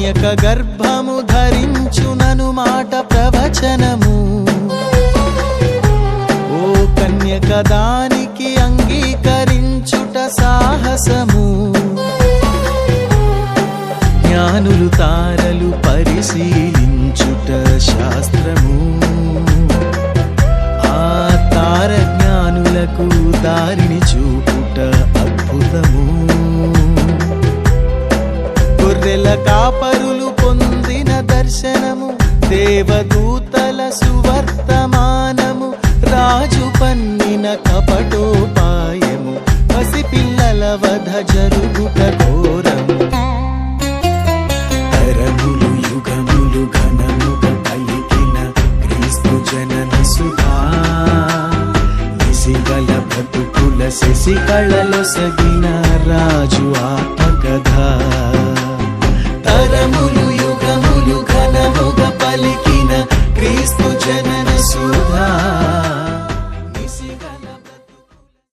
కన్యక గర్భము ధరించునను మాట ప్రవచనము. ఓ కన్యక దానికి అంగీకరించుట సాహసము. జ్ఞానులు తారలు పరిశీలించుట శాస్త్రము. ఆ తార జ్ఞానులకు దారిని చూపుట కాపరులు పొందిన దర్శనము దేవదూతల సువర్తమానము రాజు పన్నిన కపటోపాయము పసిపిల్లల వధ జరుగుట ఘోరము. తరములు యుగములు ఘనముగా పలికిన క్రీస్తు జనన సుధా. నిసిగల బ్రతుకుల శశికళలో సగిన రాజు ఆత్మకథ.